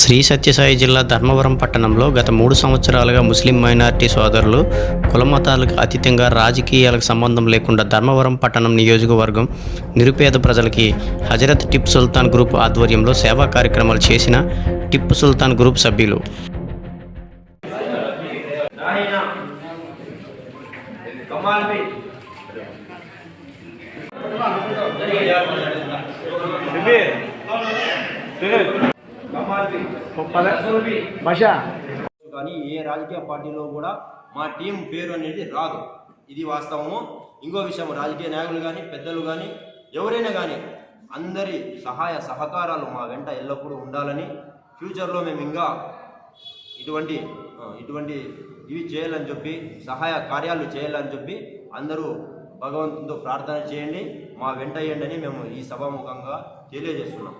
శ్రీ సత్యసాయి జిల్లా ధర్మవరం పట్టణంలో గత మూడు సంవత్సరాలుగా ముస్లిం మైనారిటీ సోదరులు కులమతాలకు అతీతంగా రాజకీయాలకు సంబంధం లేకుండా ధర్మవరం పట్టణం నియోజకవర్గం నిరుపేద ప్రజలకి హజరత్ టిప్ సుల్తాన్ గ్రూప్ ఆధ్వర్యంలో సేవా కార్యక్రమాలు చేసిన టిప్పు సుల్తాన్ గ్రూప్ సభ్యులు. భాష కానీ ఏ రాజకీయ పార్టీలో కూడా మా టీం పేరు అనేది రాదు. ఇది వాస్తవము. ఇంకో విషయం రాజకీయ నాయకులు కానీ పెద్దలు కానీ ఎవరైనా కానీ అందరి సహాయ సహకారాలు మా వెంట ఎల్లప్పుడూ ఉండాలని ఫ్యూచర్లో మేము ఇంకా ఇటువంటి ఇటువంటి ఇవి చేయాలని చెప్పి సహాయ కార్యాలు చేయాలని చెప్పి అందరూ భగవంతునితో ప్రార్థన చేయండి. మా వెంట వేయండి అని మేము ఈ సభాముఖంగా తెలియజేస్తున్నాం.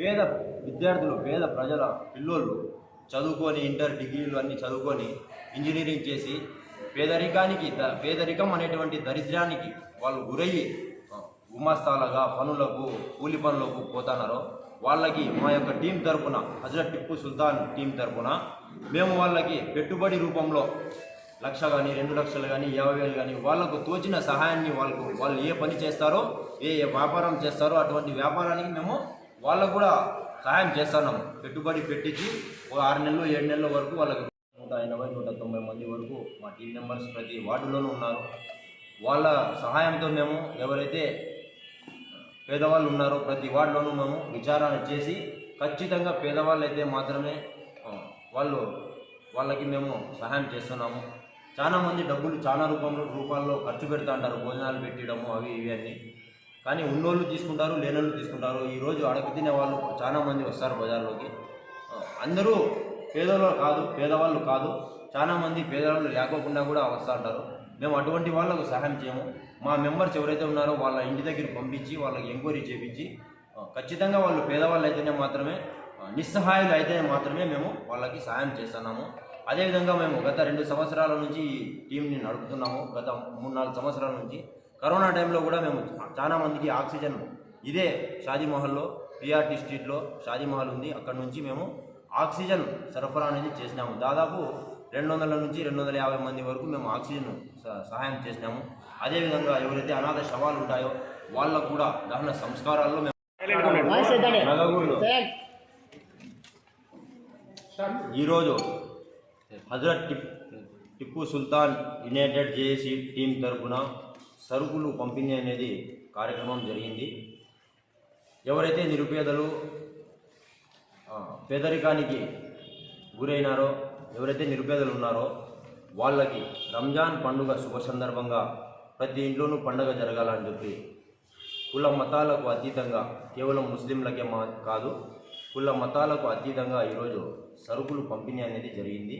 పేద విద్యార్థులు పేద ప్రజల పిల్లోళ్ళు చదువుకొని ఇంటర్ డిగ్రీలు అన్నీ చదువుకొని ఇంజనీరింగ్ చేసి పేదరికానికి ద- పేదరికం అనేటువంటి దరిద్రానికి వాళ్ళు గురయ్యి గుమాస్తాలుగా పనులకు కూలి పనులకు పోతున్నారో వాళ్ళకి మా యొక్క టీం తరపున హజరత్ టిప్పు సుల్తాన్ టీం తరపున మేము వాళ్ళకి పెట్టుబడి రూపంలో లక్ష కానీ రెండు లక్షలు కానీ యాభై వేలు కానీ వాళ్ళకు తోచిన సహాయాన్ని వాళ్ళకు వాళ్ళు ఏ పని చేస్తారో ఏ ఏ వ్యాపారం చేస్తారో అటువంటి వ్యాపారానికి మేము వాళ్ళకు కూడా సహాయం చేస్తున్నాము పెట్టుబడి పెట్టించి ఒక ఆరు నెలలు ఏడు నెలల వరకు వాళ్ళకు నూట ఎనభై నూట తొంభై మంది వరకు మా టీం మెంబర్స్ ప్రతి వార్డులోనూ ఉన్నారు. వాళ్ళ సహాయంతో మేము ఎవరైతే పేదవాళ్ళు ఉన్నారో ప్రతి వార్డులోనూ మేము విచారణ చేసి ఖచ్చితంగా పేదవాళ్ళు అయితే మాత్రమే వాళ్ళు వాళ్ళకి మేము సహాయం చేస్తున్నాము. చాలా మంది డబ్బులు చాలా రూపంలో రూపాల్లో ఖర్చు పెడతా ఉంటారు. భోజనాలు పెట్టడము అవి ఇవి అన్నీ. కానీ ఉన్నోళ్ళు తీసుకుంటారు లేనోళ్ళు తీసుకుంటారు. ఈరోజు అడగ తినే వాళ్ళు చాలామంది వస్తారు బజార్లోకి. అందరూ పేదవాళ్ళు కాదు పేదవాళ్ళు కాదు చాలామంది పేదవాళ్ళు లేకోకుండా కూడా వస్తూ ఉంటారు. మేము అటువంటి వాళ్ళకు సహాయం చేయము. మా మెంబర్స్ ఎవరైతే ఉన్నారో వాళ్ళ ఇంటి దగ్గర పంపించి వాళ్ళకి ఎంక్వైరీ చేపించి ఖచ్చితంగా వాళ్ళు పేదవాళ్ళు అయితేనే మాత్రమే నిస్సహాయులు అయితేనే మాత్రమే మేము వాళ్ళకి సహాయం చేస్తున్నాము. అదేవిధంగా మేము గత రెండు సంవత్సరాల నుంచి ఈ టీంని నడుపుతున్నాము. గత మూడు నాలుగు సంవత్సరాల నుంచి కరోనా టైంలో కూడా మేము చాలా మందికి ఆక్సిజన్ ఇదే షాదీమహల్లో పిఆర్టీ స్ట్రీట్లో షాదీమహల్ ఉంది. అక్కడ నుంచి మేము ఆక్సిజన్ సరఫరా అనేది చేసినాము. దాదాపు రెండు వందల నుంచి రెండు వందల యాభై మంది వరకు మేము ఆక్సిజన్ స- సహాయం చేసినాము. అదేవిధంగా ఎవరైతే అనాథ శవాలు ఉంటాయో వాళ్ళకు కూడా దహన సంస్కారాల్లో మేము ఈరోజు Hazrat Tipu Sultan united JAC team తరఫున సరుకులు పంపిణీ అనేది కార్యక్రమం జరిగింది. ఎవరైతే నిరుపేదలు పేదరికానికి గురైనారో ఎవరైతే నిరుపేదలు ఉన్నారో వాళ్ళకి రంజాన్ పండుగ శుభ సందర్భంగా ప్రతి ఇంట్లోనూ పండుగ జరగాలని చెప్పి కుల మతాలకు అతీతంగా కేవలం ముస్లింలకే మా కాదు కుల మతాలకు అతీతంగా ఈరోజు సరుకులు పంపిణీ అనేది జరిగింది.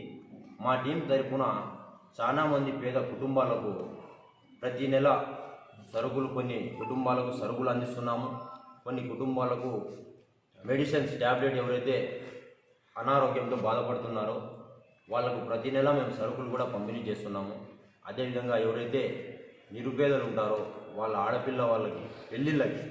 మా టీం తరఫున చాలామంది పేద కుటుంబాలకు ప్రతి నెల సరుకులు కొన్ని కుటుంబాలకు సరుకులు అందిస్తున్నాము. కొన్ని కుటుంబాలకు మెడిసిన్స్ ట్యాబ్లెట్ ఎవరైతే అనారోగ్యంతో బాధపడుతున్నారో వాళ్ళకు ప్రతి నెల మేము సరుకులు కూడా పంపిణీ చేస్తున్నాము. అదేవిధంగా ఎవరైతే నిరుపేదలు ఉంటారో వాళ్ళ ఆడపిల్ల వాళ్ళకి పెళ్ళిళ్ళకి